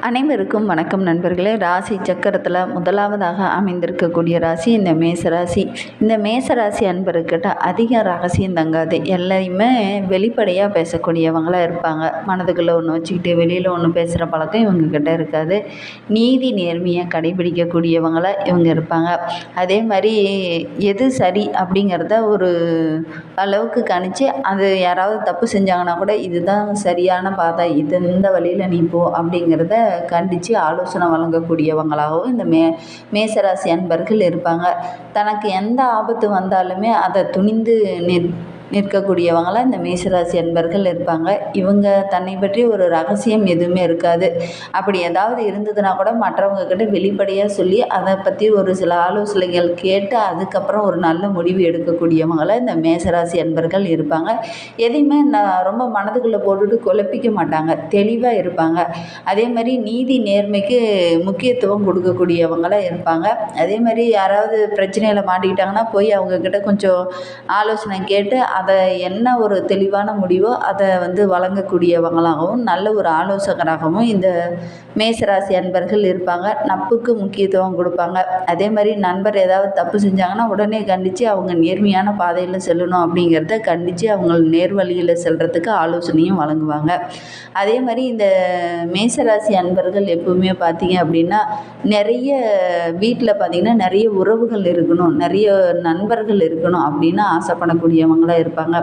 அனைவருக்கும் வணக்கம் நண்பர்களே. ராசி சக்கரத்தில் முதலாவதாக அமைந்திருக்கக்கூடிய ராசி இந்த மேச ராசி இந்த மேச ராசி அன்பர்கிட்ட அதிக ரகசியம் தங்காது. எல்லாரையுமே வெளிப்படையாக பேசக்கூடியவங்களாக இருப்பாங்க. மனதுக்குள்ளே ஒன்று வச்சுக்கிட்டு வெளியில் ஒன்று பேசுகிற பழக்கம் இவங்கக்கிட்ட இருக்காது. நீதி நேர்மையை கடைபிடிக்கக்கூடியவங்களாக இவங்க இருப்பாங்க. அதே மாதிரி எது சரி அப்படிங்கிறத ஒரு அளவுக்கு கணிச்சு அது யாராவது தப்பு செஞ்சாங்கன்னா கூட இதுதான் சரியான பாதை. இது இந்த வழியில் நீ போ அப்படிங்கிறத கண்டித்து ஆலோசனை வழங்கக்கூடியவங்களாகவும் இந்த மே மேசராசி அன்பர்கள் இருப்பாங்க. தனக்கு எந்த ஆபத்து வந்தாலுமே அதை துணிந்து நிற் நிற்கக்கூடியவங்களாக இந்த மேசராசி அன்பர்கள் இருப்பாங்க. இவங்க தன்னை பற்றி ஒரு ரகசியம் எதுவுமே இருக்காது. அப்படி ஏதாவது இருந்ததுன்னா கூட மற்றவங்க கிட்ட வெளிப்படையாக சொல்லி அதை பற்றி ஒரு சில ஆலோசனைகள் கேட்டு அதுக்கப்புறம் ஒரு நல்ல முடிவு எடுக்கக்கூடியவங்களாக இந்த மேசராசி அன்பர்கள் இருப்பாங்க. எதையுமே நான் ரொம்ப மனதுக்குள்ளே போட்டுட்டு குழப்பிக்க மாட்டாங்க. தெளிவாக இருப்பாங்க. அதே மாதிரி நீதி நேர்மைக்கு முக்கியத்துவம் கொடுக்கக்கூடியவங்களாக இருப்பாங்க. அதே மாதிரி யாராவது பிரச்சனையில் மாட்டிக்கிட்டாங்கன்னா போய் அவங்கக்கிட்ட கொஞ்சம் ஆலோசனை கேட்டு அதை என்ன ஒரு தெளிவான முடிவோ அதை வந்து வழங்கக்கூடியவங்களாகவும் நல்ல ஒரு ஆலோசகராகவும் இந்த மேசராசி அன்பர்கள் இருப்பாங்க. நட்புக்கு முக்கியத்துவம் கொடுப்பாங்க. அதே மாதிரி நண்பர் ஏதாவது தப்பு செஞ்சாங்கன்னா உடனே கண்டித்து அவங்க நேர்மையான பாதையில் செல்லணும் அப்படிங்கிறத கண்டித்து அவங்க நேர்வழியில் செல்கிறதுக்கு ஆலோசனையும் வழங்குவாங்க. அதே மாதிரி இந்த மேசராசி அன்பர்கள் எப்பவுமே பார்த்தீங்க அப்படின்னா நிறைய வீட்டில் பார்த்திங்கன்னா நிறைய உறவுகள் இருக்கணும் நிறைய நண்பர்கள் இருக்கணும் அப்படின்னு ஆசைப்படக்கூடியவங்களாக இருப்பாங்க.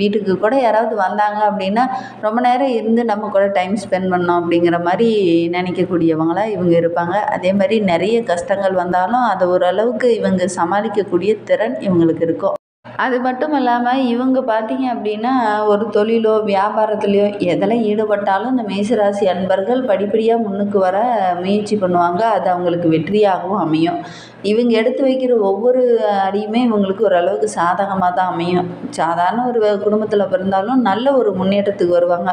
வீட்டுக்கு கூட யாராவது வந்தாங்க அப்படின்னா ரொம்ப நேரம் இருந்து நம்ம கூட டைம் ஸ்பெண்ட் பண்ணோம் அப்படிங்கிற மாதிரி நினைக்கக்கூடியவங்களாக இவங்க இருப்பாங்க. அதே மாதிரி நிறைய கஷ்டங்கள் வந்தாலும் அதை ஓரளவுக்கு இவங்க சமாளிக்கக்கூடிய திறன் இவங்களுக்கு இருக்கும். அது மட்டும் இல்லாமல் இவங்க பார்த்தீங்க அப்படின்னா ஒரு தொழிலோ வியாபாரத்துலேயோ எதில் ஈடுபட்டாலும் இந்த மேசராசி அன்பர்கள் படிப்படியாக முன்னுக்கு வர முயற்சி பண்ணுவாங்க. அது அவங்களுக்கு வெற்றியாகவும் அமையும். இவங்க எடுத்து வைக்கிற ஒவ்வொரு அடியுமே இவங்களுக்கு ஓரளவுக்கு சாதகமாக தான் அமையும். சாதாரண ஒரு குடும்பத்தில் பிறந்தாலும் நல்ல ஒரு முன்னேற்றத்துக்கு வருவாங்க.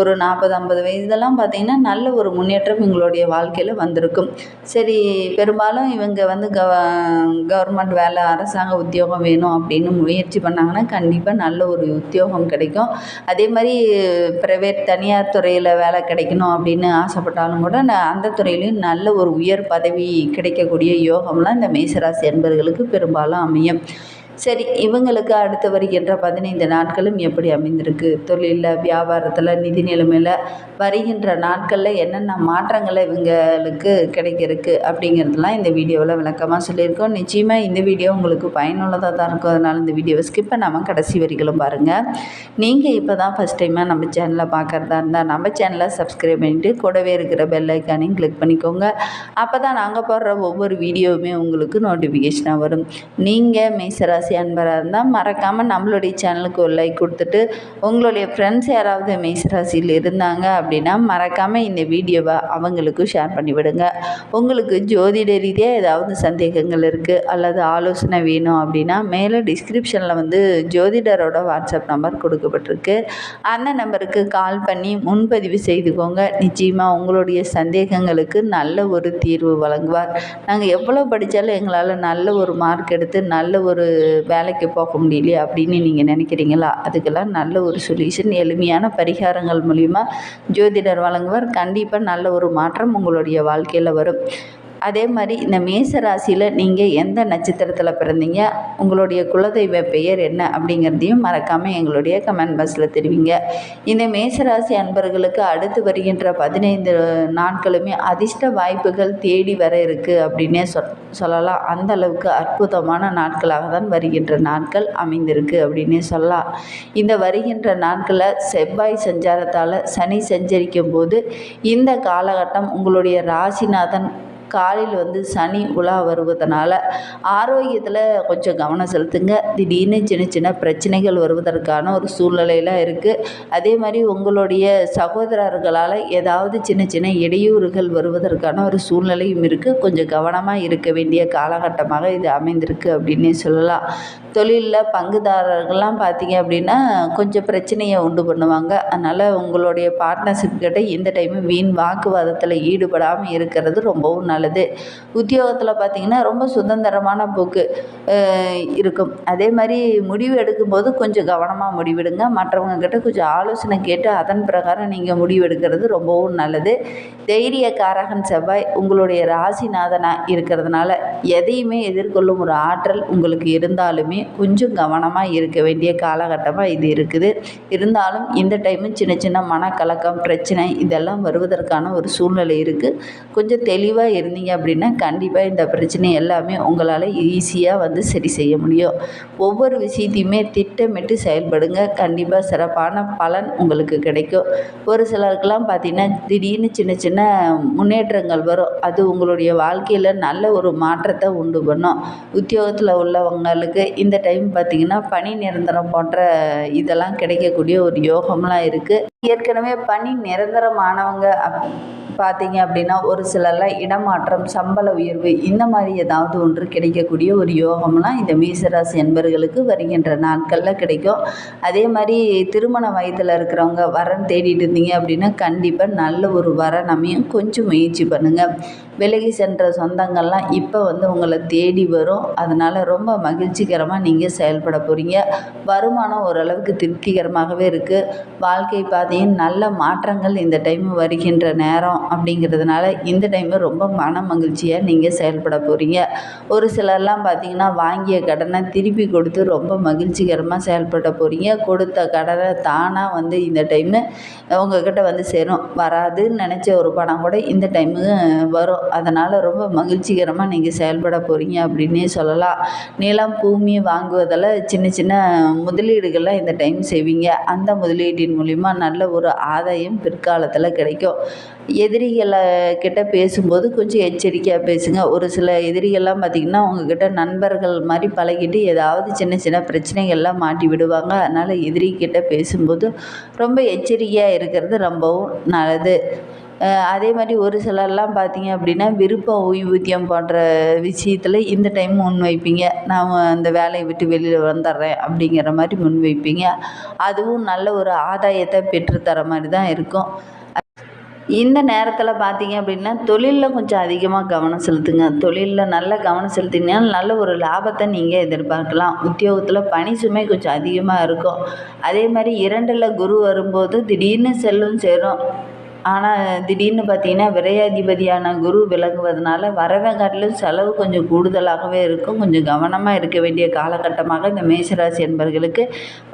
ஒரு நாற்பது ஐம்பது வயதெல்லாம் பார்த்திங்கன்னா நல்ல ஒரு முன்னேற்றம் இவங்களுடைய வாழ்க்கையில் வந்திருக்கும். சரி பெரும்பாலும் இவங்க வந்து கவ கவர்மெண்ட் வேலை அரசாங்க உத்தியோகம் வேணும் அப்படின்னு முயற்சி பண்ணாங்கன்னா கண்டிப்பாக நல்ல ஒரு உத்தியோகம் கிடைக்கும். அதே மாதிரி ப்ரைவேட் தனியார் துறையில் வேலை கிடைக்கணும் அப்படின்னு ஆசைப்பட்டாலும் கூட நான் அந்த துறையிலையும் நல்ல ஒரு உயர் பதவி கிடைக்கக்கூடிய யோகம்லாம் இந்த மேசராசி என்பர்களுக்கு பெரும்பாலும் அமையும். சரி இவங்களுக்கு அடுத்து வருகின்ற பதினைந்து நாட்களும் எப்படி அமைந்திருக்கு? தொழிலில் வியாபாரத்தில் நிதி நிலைமையில் வருகின்ற நாட்களில் என்னென்ன மாற்றங்களை இவங்களுக்கு கிடைக்கிறதுக்கு அப்படிங்கிறதுலாம் இந்த வீடியோவில் விளக்கமாக சொல்லியிருக்கோம். நிச்சயமாக இந்த வீடியோ உங்களுக்கு பயனுள்ளதாக தான் இருக்கும். அதனால் இந்த வீடியோவை ஸ்கிப் பண்ணாமல் கடைசி வரிகளும் பாருங்கள் நீங்கள் இப்போ தான் ஃபஸ்ட் டைமாக நம்ம சேனலை பார்க்குறதா இருந்தால் நம்ம சேனலை சப்ஸ்கிரைப் பண்ணிவிட்டு கூடவே இருக்கிற பெல் ஐக்கானையும் கிளிக் பண்ணிக்கோங்க. அப்போ தான் நாங்கள் போடுற ஒவ்வொரு வீடியோவுமே உங்களுக்கு நோட்டிஃபிகேஷனாக வரும். நீங்கள் மேசராசி ராசி அன்பராக இருந்தால் மறக்காமல் நம்மளுடைய சேனலுக்கு ஒரு லைக் கொடுத்துட்டு உங்களுடைய ஃப்ரெண்ட்ஸ் யாராவது மேசராசியில் இருந்தாங்க அப்படின்னா மறக்காமல் இந்த வீடியோவை அவங்களுக்கும் ஷேர் பண்ணிவிடுங்க. உங்களுக்கு ஜோதிட ரீதியாக ஏதாவது சந்தேகங்கள் இருக்குது அல்லது ஆலோசனை வேணும் அப்படின்னா மேலே டிஸ்கிரிப்ஷனில் வந்து ஜோதிடரோட வாட்ஸ்அப் நம்பர் கொடுக்கப்பட்டிருக்கு. அந்த நம்பருக்கு கால் பண்ணி முன்பதிவு செய்துக்கோங்க. நிச்சயமாக உங்களுடைய சந்தேகங்களுக்கு நல்ல ஒரு தீர்வு வழங்குவார். நாங்கள் எவ்வளோ படித்தாலும் எங்களால் நல்ல ஒரு மார்க் எடுத்து நல்ல ஒரு வேலைக்கு போக முடியலையே அப்படின்னு நீங்கள் நினைக்கிறீங்களா? அதுக்கெல்லாம் நல்ல ஒரு சொல்யூஷன் எளிமையான பரிகாரங்கள் மூலிமா ஜோதிடர் வழங்குவார். கண்டிப்பாக நல்ல ஒரு மாற்றம் உங்களுடைய வாழ்க்கையில் வரும். அதே மாதிரி இந்த மேச ராசியில் நீங்கள் எந்த நட்சத்திரத்தில் பிறந்தீங்க? உங்களுடைய குலதெய்வ பெயர் என்ன அப்படிங்கிறதையும் மறக்காமல் எங்களுடைய கமெண்ட் பாக்ஸில் தெரிவிங்க. இந்த மேசராசி அன்பர்களுக்கு அடுத்து வருகின்ற பதினைந்து நாட்களுமே அதிர்ஷ்ட வாய்ப்புகள் தேடி வர இருக்குது அப்படின்னே சொல் சொல்லலாம். அந்த அளவுக்கு அற்புதமான நாட்களாக தான் வருகின்ற நாட்கள் அமைந்திருக்கு அப்படின்னே சொல்லலாம். இந்த வருகின்ற நாட்களில் செவ்வாய் சஞ்சாரத்தால் சனி சஞ்சரிக்கும் போது இந்த காலகட்டம் உங்களுடைய ராசிநாதன் காலில் வந்து சனி உலா வருவதனால ஆரோக்கியத்தில் கொஞ்சம் கவனம் செலுத்துங்க. திடீர்னு சின்ன சின்ன பிரச்சனைகள் வருவதற்கான ஒரு சூழ்நிலையெல்லாம் இருக்குது அதே மாதிரி உங்களுடைய சகோதரர்களால் ஏதாவது சின்ன சின்ன இடையூறுகள் வருவதற்கான ஒரு சூழ்நிலையும் இருக்குது கொஞ்சம் கவனமாக இருக்க வேண்டிய காலகட்டமாக இது அமைந்திருக்கு அப்படின்னே சொல்லலாம். தொழிலில் பங்குதாரர்கள்லாம் பார்த்தீங்க அப்படின்னா கொஞ்சம் பிரச்சனையை உண்டு பண்ணுவாங்க. அதனால் உங்களுடைய பார்ட்னர்ஷிப் கிட்ட இந்த டைமு வீண் வாக்குவாதத்தில் ஈடுபடாமல் இருக்கிறது ரொம்பவும் நல்லது. நல்லது உத்தியோகத்தில் பார்த்தீங்கன்னா ரொம்ப சுதந்திரமான போக்கு இருக்கும். அதே மாதிரி முடிவு எடுக்கும்போது கொஞ்சம் கவனமாக முடிவெடுங்க. மற்றவங்க கிட்ட கொஞ்சம் ஆலோசனை கேட்டு அதன் பிரகாரம் நீங்கள் முடிவு எடுக்கிறது ரொம்பவும் நல்லது. தைரியக்காரகன் செவ்வாய் உங்களுடைய ராசிநாதனாக இருக்கிறதுனால எதையுமே எதிர்கொள்ளும் ஒரு ஆற்றல் உங்களுக்கு இருந்தாலுமே கொஞ்சம் கவனமாக இருக்க வேண்டிய காலகட்டமாக இது இருக்குது. இருந்தாலும் இந்த டைமு சின்ன சின்ன மனக்கலக்கம் பிரச்சனை இதெல்லாம் வருவதற்கான ஒரு சூழ்நிலை இருக்குது கொஞ்சம் தெளிவாக இருந்தீங்க அப்படின்னா கண்டிப்பாக இந்த பிரச்சனை எல்லாமே உங்களால் ஈஸியாக வந்து சரி செய்ய முடியும். ஒவ்வொரு விஷயத்தையுமே திட்டமிட்டு செயல்படுங்க. கண்டிப்பாக சிறப்பான பலன் உங்களுக்கு கிடைக்கும். ஒரு சிலருக்கெல்லாம் பார்த்தீங்கன்னா திடீர்னு சின்ன சின்ன முன்னேற்றங்கள் வரும். அது உங்களுடைய வாழ்க்கையில் நல்ல ஒரு மாற்றத்தை உண்டு பண்ணும். உத்தியோகத்தில் உள்ளவங்களுக்கு இந்த டைம் பார்த்திங்கன்னா பணி நிரந்தரம் போன்ற இதெல்லாம் கிடைக்கக்கூடிய ஒரு யோகம்லாம் இருக்குது ஏற்கனவே பணி நிரந்தரமானவங்க அப் பார்த்தீங்க அப்படின்னா ஒரு சிலரில் இடமாற்றம் சம்பள உயர்வு இந்த மாதிரி ஏதாவது ஒன்று கிடைக்கக்கூடிய ஒரு யோகம்லாம் இந்த மீசராசி என்பர்களுக்கு வருகின்ற நாட்களில் கிடைக்கும். அதே மாதிரி திருமண வயதில் இருக்கிறவங்க வரன் தேடிட்டு இருந்தீங்க அப்படின்னா கண்டிப்பாக நல்ல ஒரு வரன் அமையும். கொஞ்சம் முயற்சி பண்ணுங்கள் விலகி சென்ற சொந்தங்கள்லாம் இப்போ வந்து உங்களை தேடி வரும். அதனால் ரொம்ப மகிழ்ச்சிகரமாக நீங்கள் செயல்பட போகிறீங்க வருமானம் ஓரளவுக்கு திருப்திகரமாகவே இருக்குது வாழ்க்கை பாதையின் நல்ல மாற்றங்கள் இந்த டைம் வருகின்ற நேரம். அப்படிங்கிறதுனால இந்த டைமு ரொம்ப மன மகிழ்ச்சியாக நீங்கள் செயல்பட போகிறீங்க ஒரு சிலர்லாம் பார்த்தீங்கன்னா வாங்கிய கடனை திருப்பி கொடுத்து ரொம்ப மகிழ்ச்சிகரமாக செயல்பட போகிறீங்க கொடுத்த கடனை தானாக வந்து இந்த டைமு உங்ககிட்ட வந்து சேரும். வராதுன்னு நினச்ச ஒரு பணம் கூட இந்த டைமு வரும். அதனால் ரொம்ப மகிழ்ச்சிகரமாக நீங்கள் செயல்பட போகிறீங்க அப்படின்னே சொல்லலாம். நிலம் பூமி வாங்குவதில் சின்ன சின்ன முதலீடுகள்லாம் இந்த டைம் செய்வீங்க. அந்த முதலீட்டின் மூலிமா நல்ல ஒரு ஆதாயம் பிற்காலத்தில் கிடைக்கும். எதிரிகளை கிட்ட பேசும்போது கொஞ்சம் எச்சரிக்கையாக பேசுங்க. ஒரு சில எதிரிகள்லாம் பார்த்திங்கன்னா உங்ககிட்ட நண்பர்கள் மாதிரி பழகிட்டு ஏதாவது சின்ன சின்ன பிரச்சனைகள்லாம் மாட்டி விடுவாங்க. அதனால் எதிரிகிட்ட பேசும்போது ரொம்ப எச்சரிக்கையாக இருக்கிறது ரொம்பவும் நல்லது. அதே மாதிரி ஒரு சிலர்லாம் பார்த்தீங்க அப்படின்னா விருப்ப ஓய்வூதியம் போன்ற விஷயத்தில் இந்த டைம் முன் வைப்பீங்க நான் அந்த வேலையை விட்டு வெளியில் வந்துடுறேன் அப்படிங்கிற மாதிரி முன் வைப்பீங்க அதுவும் நல்ல ஒரு ஆதாயத்தை பெற்றுத்தர மாதிரி தான் இருக்கும். இந்த நேரத்தில் பார்த்தீங்க அப்படின்னா தொழிலில் கொஞ்சம் அதிகமாக கவனம் செலுத்துங்க. தொழிலில் நல்ல கவனம் செலுத்தினீங்கன்னா நல்ல ஒரு லாபத்தை நீங்கள் எதிர்பார்க்கலாம். உத்தியோகத்தில் பணி சுமை கொஞ்சம் அதிகமாக இருக்கும். அதே மாதிரி இரண்டில் குரு வரும்போது திடீர்னு செல்லும் சேரும். ஆனால் திடீர்னு பார்த்தீங்கன்னா விரையாதிபதியான குரு விலகுவதனால வரவை காட்டிலும் செலவு கொஞ்சம் கூடுதலாகவே இருக்கும். கொஞ்சம் கவனமாக இருக்க வேண்டிய காலகட்டமாக இந்த மேஷராசி என்பவர்களுக்கு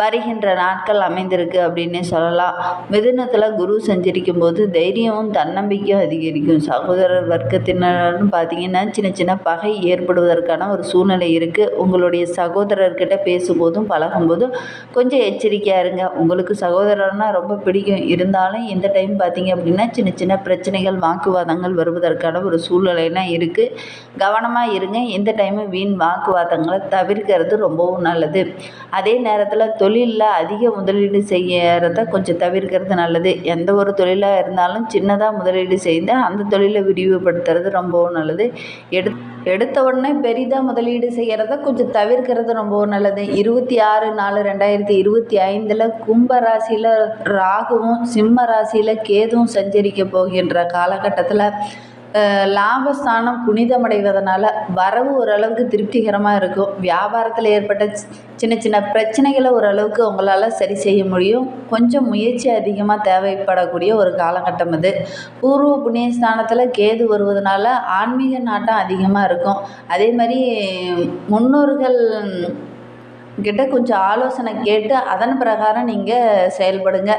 வருகின்ற நாட்கள் அமைந்திருக்கு அப்படின்னே சொல்லலாம். மிதுனத்தில் குரு சஞ்சரிக்கும் போது தைரியமும் தன்னம்பிக்கையும் அதிகரிக்கும். சகோதரர் வர்க்கத்தினரும் பார்த்தீங்கன்னா சின்ன சின்ன பகை ஏற்படுவதற்கான ஒரு சூழ்நிலை இருக்குது உங்களுடைய சகோதரர்கிட்ட பேசும்போதும் பழகும்போதும் கொஞ்சம் எச்சரிக்கையாக இருங்க. உங்களுக்கு சகோதரர்னால் ரொம்ப பிடிக்கும். இருந்தாலும் இந்த டைம் பார்த்தீங்க அப்படின்னா சின்ன சின்ன பிரச்சனைகள் வாக்குவாதங்கள் வருவதற்கான ஒரு சூழ்நிலைலாம் இருக்குது கவனமாக இருங்க. இந்த டைமும் வீண் வாக்குவாதங்களை தவிர்க்கிறது ரொம்பவும் நல்லது. அதே நேரத்தில் தொழிலில் அதிக முதலீடு செய்யறத கொஞ்சம் தவிர்க்கிறது நல்லது. எந்த ஒரு தொழிலாக இருந்தாலும் சின்னதாக முதலீடு செய்து அந்த தொழிலை விரிவுபடுத்துறது ரொம்பவும் நல்லது. எடு எடுத்த உடனே பெரிதாக முதலீடு செய்கிறத கொஞ்சம் தவிர்க்கிறது ரொம்ப நல்லது. இருபத்தி ஆறு நாலு ரெண்டாயிரத்தி இருபத்தி ஐந்தில் கும்ப ராசியில் ராகுவும் சிம்ம ராசியில் கேதுவும் சஞ்சரிக்க போகின்ற காலகட்டத்தில் லாபஸ்தானம் புனிதமடைவதனால வரவு ஓரளவுக்கு திருப்திகரமாக இருக்கும். வியாபாரத்தில் ஏற்பட்ட சின்ன சின்ன பிரச்சனைகளை ஓரளவுக்கு உங்களால் சரி செய்ய முடியும். கொஞ்சம் முயற்சி அதிகமாக தேவைப்படக்கூடிய ஒரு காலகட்டம் இது பூர்வ புண்ணியஸ்தானத்தில் கேது வருவதனால ஆன்மீக நாட்டம் அதிகமாக இருக்கும். அதே மாதிரி முன்னோர்கள் கிட்ட கொஞ்சம் ஆலோசனை கேட்டு அதன் பிரகாரம் நீங்கள் செயல்படுங்க.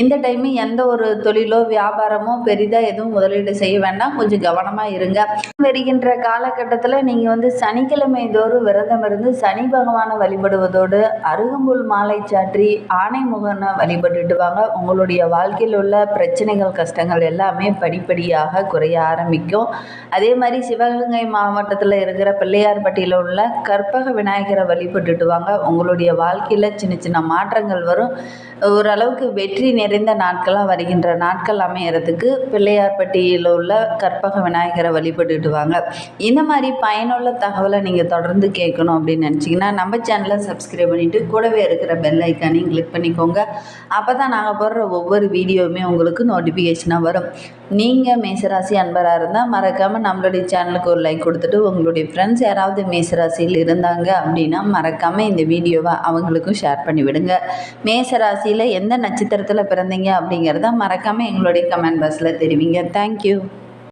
இந்த டைமு எந்த ஒரு தொழிலோ வியாபாரமோ பெரிதாக எதுவும் முதலீடு செய்ய வேண்டாம். கொஞ்சம் கவனமாக இருங்க. வருகின்ற காலகட்டத்தில் நீங்கள் வந்து சனிக்கிழமை தோறும் விரதம் இருந்து சனி பகவானை வழிபடுவதோடு அருகம்புல் மாலை சாற்றி ஆனைமுகனை வழிபட்டுட்டு வாங்க. உங்களுடைய வாழ்க்கையில் உள்ள பிரச்சனைகள் கஷ்டங்கள் எல்லாமே படிப்படியாக குறைய ஆரம்பிக்கும். அதே மாதிரி சிவகங்கை மாவட்டத்தில் இருக்கிற பிள்ளையார்பட்டியில் உள்ள கற்பக விநாயகரை வழிபட்டுட்டு வாங்க. உங்களுடைய வாழ்க்கையில் சின்ன சின்ன மாற்றங்கள் வரும். ஓரளவுக்கு வெற்றி நிறைந்த நாட்களாக வருகின்ற நாட்கள் அமையறதுக்கு பிள்ளையார்பட்டியில் உள்ள கற்பக விநாயகரை வழிபட்டுட்டு வாங்க இந்த மாதிரி பயனுள்ள தகவலை நீங்கள் தொடர்ந்து கேட்கணும் அப்படின்னு நினச்சிங்கன்னா நம்ம சேனலை சப்ஸ்கிரைப் பண்ணிவிட்டு கூடவே இருக்கிற பெல் ஐக்கானையும் கிளிக் பண்ணிக்கோங்க. அப்போ தான் நாங்கள் போடுற ஒவ்வொரு வீடியோவுமே உங்களுக்கு நோட்டிஃபிகேஷனாக வரும். நீங்கள் மேசராசி அன்பராக இருந்தால் மறக்காமல் நம்மளுடைய சேனலுக்கு ஒரு லைக் கொடுத்துட்டு உங்களுடைய ஃப்ரெண்ட்ஸ் யாராவது மேசராசியில் இருந்தாங்க அப்படின்னா மறக்காமல் இந்த வீடியோவை அவங்களுக்கும் ஷேர் பண்ணி விடுங்க மேசராசியில் எந்த நட்சத்திரத்தில் பிறந்தீங்க அப்படிங்கிறத மறக்காமல் எங்களுடைய கமெண்ட் பாக்ஸில் தெரிவிங்க. தேங்க்யூ